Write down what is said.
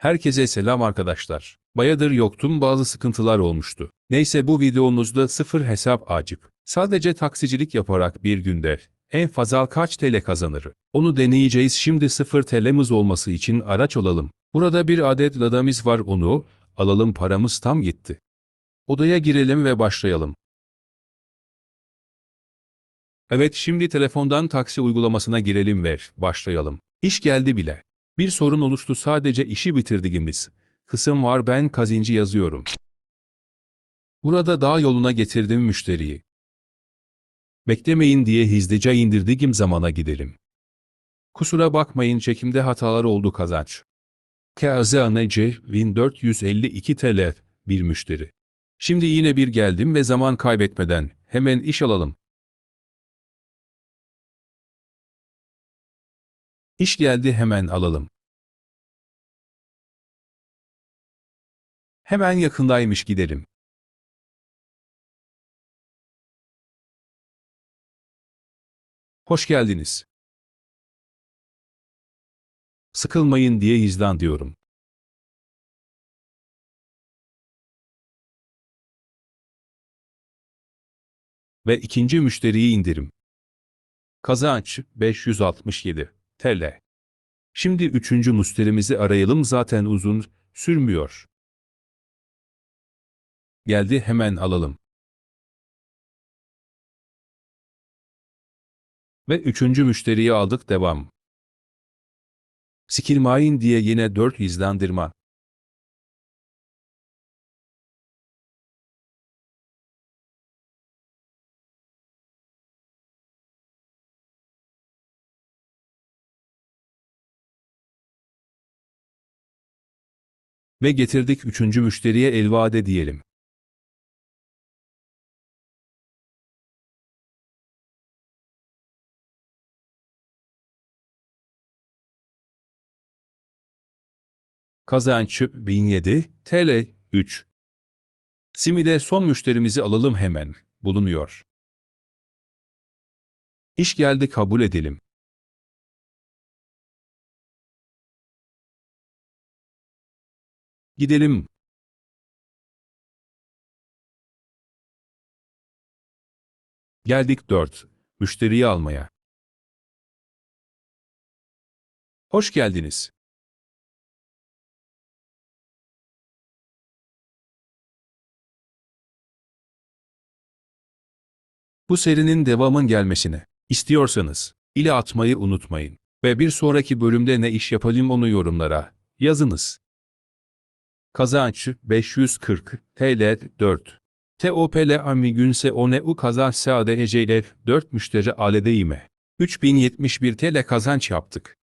Herkese selam arkadaşlar. Bayadır yoktum bazı sıkıntılar olmuştu. Neyse bu videomuzda sıfır hesap acip. Sadece taksicilik yaparak bir günde en fazla kaç TL kazanır? Onu deneyeceğiz şimdi sıfır TL'miz olması için araç olalım. Burada bir adet ladamiz var onu alalım paramız tam gitti. Odaya girelim ve başlayalım. Evet şimdi telefondan taksi uygulamasına girelim ve başlayalım. İş geldi bile. Bir sorun oluştu sadece işi bitirdiğimiz. Kısım var ben kazinci yazıyorum. Burada daha yoluna getirdim müşteriyi. Beklemeyin diye hızlıca indirdiğim zamana gidelim. Kusura bakmayın çekimde hatalar oldu kazanç. KZNC 1452 TL bir müşteri. Şimdi yine bir geldim ve zaman kaybetmeden hemen iş alalım. İş geldi hemen alalım. Hemen yakındaymış gidelim. Hoş geldiniz. Sıkılmayın diye izlan diyorum. Ve ikinci müşteriyi indirim. Kazanç 567 TL. Şimdi üçüncü müşterimizi arayalım zaten uzun sürmüyor. Geldi hemen alalım. Ve üçüncü müşteriyi aldık devam. Sikilmayın diye yine 4 izlendirma. Ve getirdik üçüncü müşteriye elvade diyelim. Kazanç 1007 TL 3. Simide son müşterimizi alalım hemen. Bulunuyor. İş geldi kabul edelim. Gidelim. Geldik 4. Müşteriyi almaya. Hoş geldiniz. Bu serinin devamın gelmesini istiyorsanız ile atmayı unutmayın ve bir sonraki bölümde ne iş yapalım onu yorumlara yazınız. Kazanç 540 TL 4. TOPL Ami Günse One U Kazanç Sade Eceyle 4 müşteri aledeyime. 3071 TL kazanç yaptık.